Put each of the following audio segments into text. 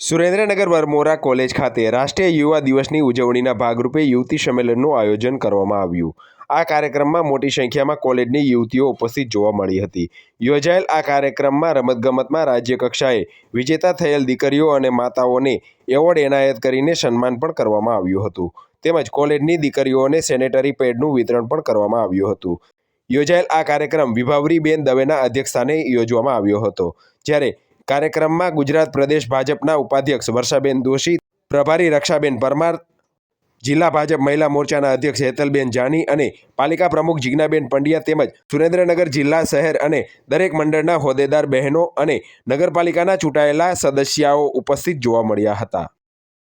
Surendranagar Varmora college ખાતે રાષ્ટ્રીય યુવા દિવસની ઉજવણીના ભાગરૂપે યુવતી સંમેલનનું આયોજન કરવામાં આવ્યું. આ કાર્યક્રમમાં મોટી સંખ્યામાં કોલેજની યુવતીઓ ઉપસ્થિત જોવા મળી હતી. યોજાયેલ આ કાર્યક્રમમાં રમતગમતમાં રાજ્યકક્ષાએ વિજેતા થયેલ દીકરીઓ અને માતાઓને એવોર્ડ એનાયત કરીને સન્માન પણ કરવામાં આવ્યું હતું. તેમજ કોલેજની દીકરીઓને સેનેટરી પેડનું વિતરણ પણ કરવામાં આવ્યું હતું. યોજાયેલ આ કાર્યક્રમ વિભાવરીબેન દવેના અધ્યક્ષસ્થાને યોજવામાં આવ્યો હતો. જ્યારે કાર્યક્રમમાં ગુજરાત પ્રદેશ ભાજપના ઉપાધ્યક્ષ વર્ષાબેન દોશી, પ્રભારી રક્ષાબેન પરમાર, જિલ્લા ભાજપ મહિલા મોરચાના અધ્યક્ષ હેતલબેન જાની અને પાલિકા પ્રમુખ જિજ્ઞાબેન પંડ્યા તેમજ સુરેન્દ્રનગર જિલ્લા શહેર અને દરેક મંડળના હોદ્દેદાર બહેનો અને નગરપાલિકાના ચૂંટાયેલા સદસ્યાઓ ઉપસ્થિત જોવા મળ્યા હતા.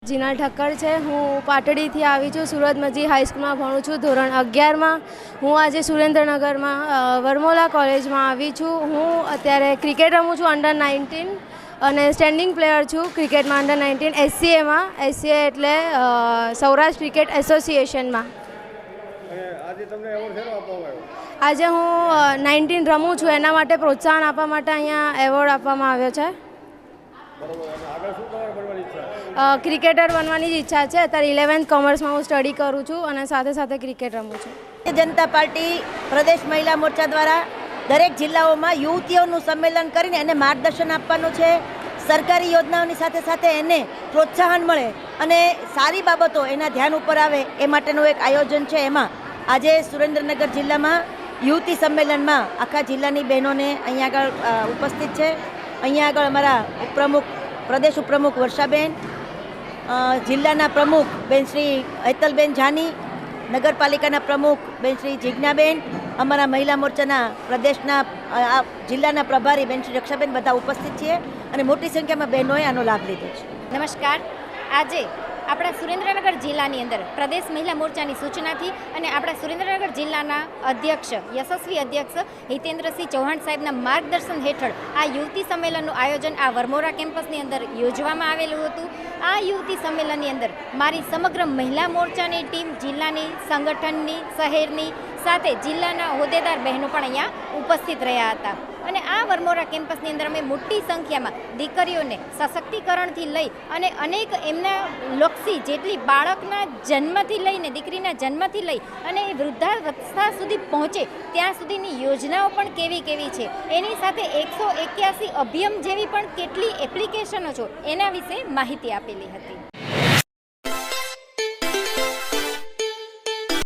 જીના ઠક્કર છે. હું પાટડીથી આવી છું સુરતમજી હાઈસ્કૂલમાં ભણું છું. ધોરણ અગિયારમાં હું આજે સુરેન્દ્રનગરમાં વરમોલા કોલેજમાં આવી છું. હું અત્યારે ક્રિકેટ રમું છું અંડર નાઇન્ટીન અને સ્ટેન્ડિંગ પ્લેયર છું ક્રિકેટમાં અંડર નાઇન્ટીન એસસીએમાં એસસીએ એટલે સૌરાષ્ટ્ર ક્રિકેટ એસોસિએશનમાં. આજે હું નાઇન્ટીન રમું છું. એના માટે પ્રોત્સાહન આપવા માટે અહીંયા એવોર્ડ આપવામાં આવ્યો છે. ક્રિકેટર બનવાની જ ઈચ્છા છે. અત્યારે ઇલેવન્થ કોમર્સમાં હું સ્ટડી કરું છું અને સાથે સાથે ક્રિકેટ રમું છું. ભારતીય જનતા પાર્ટી પ્રદેશ મહિલા મોરચા દ્વારા દરેક જિલ્લાઓમાં યુવતીઓનું સંમેલન કરીને એને માર્ગદર્શન આપવાનું છે. સરકારી યોજનાઓની સાથે સાથે એને પ્રોત્સાહન મળે અને સારી બાબતો એના ધ્યાન ઉપર આવે એ માટેનું એક આયોજન છે. એમાં આજે સુરેન્દ્રનગર જિલ્લામાં યુવતી સંમેલનમાં આખા જિલ્લાની બહેનોને અહીંયા આગળ ઉપસ્થિત છે. અહીંયા આગળ અમારા ઉપપ્રમુખ, પ્રદેશ ઉપપ્રમુખ વર્ષાબેન જિલ્લાના પ્રમુખ બેન શ્રી હેતલબેન જાની, નગરપાલિકાના પ્રમુખ બેન શ્રી જિજ્ઞાબેન, અમારા મહિલા મોરચાના પ્રદેશના આ જિલ્લાના પ્રભારી બેન શ્રી રક્ષાબેન બધા ઉપસ્થિત છીએ અને મોટી સંખ્યામાં બહેનોએ આનો લાભ લીધો છે. નમસ્કાર. આજે આપણા સુરેન્દ્રનગર જિલ્લાની અંદર પ્રદેશ મહિલા મોરચાની સૂચનાથી અને આપણા સુરેન્દ્રનગર જિલ્લાના અધ્યક્ષ, યશસ્વી અધ્યક્ષ હિતેન્દ્રસિંહ ચૌહાણ સાહેબના માર્ગદર્શન હેઠળ આ યુવતી સંમેલનનું આયોજન આ વરમોરા કેમ્પસની અંદર યોજવામાં આવેલું હતું. આ યુવતી સંમેલનની અંદર મારી સમગ્ર મહિલા મોરચાની ટીમ, જિલ્લાની સંગઠનની, શહેરની સાથે જિલ્લાના હોદ્દેદાર બહેનો પણ અહીંયા ઉપસ્થિત રહ્યા હતા. અને આ વરમોરા કેમ્પસની અંદર અમે મોટી સંખ્યામાં દીકરીઓને સશક્તિકરણથી લઈ અને અનેક એમના લક્ષી જેટલી બાળકના જન્મથી લઈને દીકરીના જન્મથી લઈ અને એ વૃદ્ધાવસ્થા સુધી પહોંચે ત્યાં સુધીની યોજનાઓ પણ કેવી કેવી છે. એની સાથે એકસો એક્યાસી અભિયમ જેવી પણ કેટલી એપ્લિકેશનો છો એના વિશે માહિતી આપેલી હતી.